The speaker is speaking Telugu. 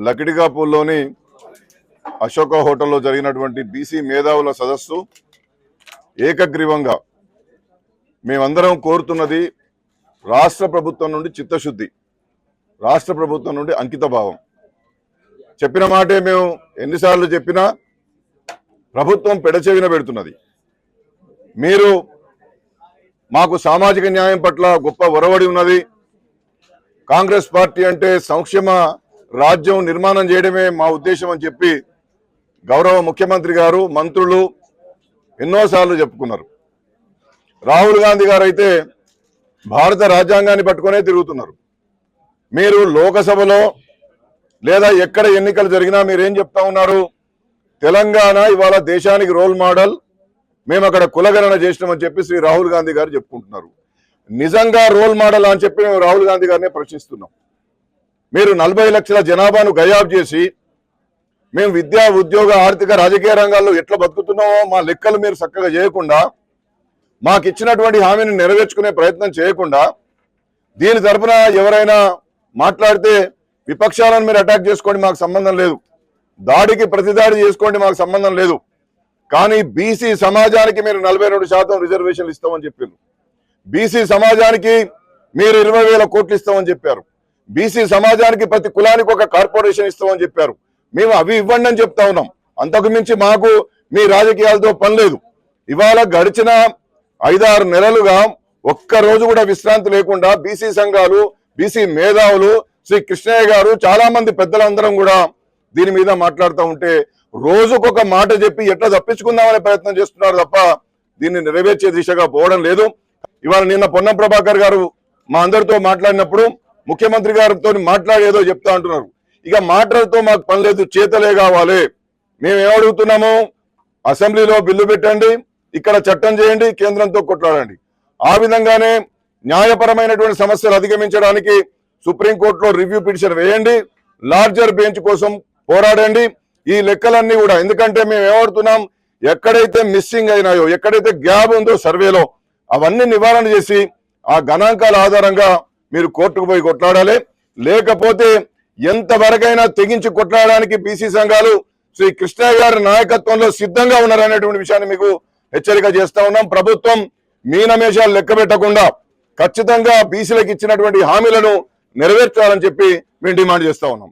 లకిడికాపూర్లోని అశోక హోటల్లో జరిగినటువంటి బీసీ మేధావుల సదస్సు ఏకగ్రీవంగా మేమందరం కోరుతున్నది రాష్ట్ర ప్రభుత్వం నుండి చిత్తశుద్ధి రాష్ట్ర ప్రభుత్వం నుండి అంకిత భావం చెప్పిన మాటే మేము ఎన్నిసార్లు చెప్పినా ప్రభుత్వం పెడచెవిన పెడుతున్నది. మీరు మాకు సామాజిక న్యాయం పట్ల గొప్ప ఒరవడి ఉన్నది. కాంగ్రెస్ పార్టీ అంటే సంక్షేమ రాజ్యం నిర్మాణం చేయడమే మా ఉద్దేశం అని చెప్పి గౌరవ ముఖ్యమంత్రి గారు మంత్రులు ఎన్నోసార్లు చెప్పుకున్నారు. రాహుల్ గాంధీ గారు అయితే భారత రాజ్యాంగాన్ని పట్టుకునే తిరుగుతున్నారు. మీరు లోకసభలో లేదా ఎక్కడ ఎన్నికలు జరిగినా మీరేం చెప్తా ఉన్నారు? తెలంగాణ ఇవాళ దేశానికి రోల్ మోడల్ మేము అక్కడ కులగణన చేసినామని చెప్పి శ్రీ రాహుల్ గాంధీ గారు చెప్పుకుంటున్నారు. నిజంగా రోల్ మోడల్ అని చెప్పి మేము రాహుల్ గాంధీ గారిని ప్రశ్నిస్తున్నాం. మీరు నలభై లక్షల జనాభాను గయాబ్ చేసి మేము విద్యా ఉద్యోగ ఆర్థిక రాజకీయ రంగాల్లో ఎట్లా బతుకుతున్నామో మా లెక్కలు మీరు చక్కగా చేయకుండా మాకు ఇచ్చినటువంటి హామీని నెరవేర్చుకునే ప్రయత్నం చేయకుండా దీని తరఫున ఎవరైనా మాట్లాడితే విపక్షాలను మీరు అటాక్ చేసుకోండి మాకు సంబంధం లేదు. దాడికి ప్రతిదాడి చేసుకోండి మాకు సంబంధం లేదు. కానీ బీసీ సమాజానికి మీరు నలభై రెండు శాతం రిజర్వేషన్లు ఇస్తామని చెప్పారు. బీసీ సమాజానికి మీరు ఇరవై వేల కోట్లు ఇస్తామని చెప్పారు. బీసీ సమాజానికి ప్రతి కులానికి ఒక కార్పొరేషన్ ఇస్తామని చెప్పారు. మేము అవి ఇవ్వండి అని చెప్తా ఉన్నాం. అంతకు మించి మాకు మీ రాజకీయాలతో పని లేదు. ఇవాళ గడిచిన ఐదారు నెలలుగా ఒక్క రోజు కూడా విశ్రాంతి లేకుండా బీసీ సంఘాలు బీసీ మేధావులు శ్రీ కృష్ణయ్య గారు చాలా మంది పెద్దలందరం కూడా దీని మీద మాట్లాడుతూ ఉంటే రోజుకొక మాట చెప్పి ఎట్లా తప్పించుకుందామనే ప్రయత్నం చేస్తున్నారు తప్ప దీన్ని నెరవేర్చే దిశగా పోవడం లేదు. ఇవాళ నిన్న పొన్నం ప్రభాకర్ గారు మా అందరితో మాట్లాడినప్పుడు ముఖ్యమంత్రి గారితో మాట్లాడేదో చెప్తా అంటున్నారు. ఇక మాటలతో మాకు పని లేదు చేతలే కావాలి. మేము ఏమడుగుతున్నాము అసెంబ్లీలో బిల్లు పెట్టండి ఇక్కడ చట్టం చేయండి కేంద్రంతో కొట్లాడండి. ఆ విధంగానే న్యాయపరమైనటువంటి సమస్యలు అధిగమించడానికి సుప్రీంకోర్టులో రివ్యూ పిటిషన్ వేయండి లార్జర్ బెంచ్ కోసం పోరాడండి. ఈ లెక్కలన్నీ కూడా ఎందుకంటే మేము ఏమడుతున్నాం ఎక్కడైతే మిస్సింగ్ అయినాయో ఎక్కడైతే గ్యాప్ ఉందో సర్వేలో అవన్నీ నివారణ చేసి ఆ గణాంకాల ఆధారంగా మీరు కోర్టుకు పోయి కొట్లాడాలి. లేకపోతే ఎంతవరకైనా తెగించి కొట్లాడడానికి బీసీ సంఘాలు శ్రీ కృష్ణయ్య గారి నాయకత్వంలో సిద్ధంగా ఉన్నారనేటువంటి విషయాన్ని మీకు హెచ్చరిక చేస్తా ఉన్నాం. ప్రభుత్వం మీనమేషాలు లెక్క పెట్టకుండా ఖచ్చితంగా బీసీలకు ఇచ్చినటువంటి హామీలను నెరవేర్చాలని చెప్పి మేము డిమాండ్ చేస్తా ఉన్నాం.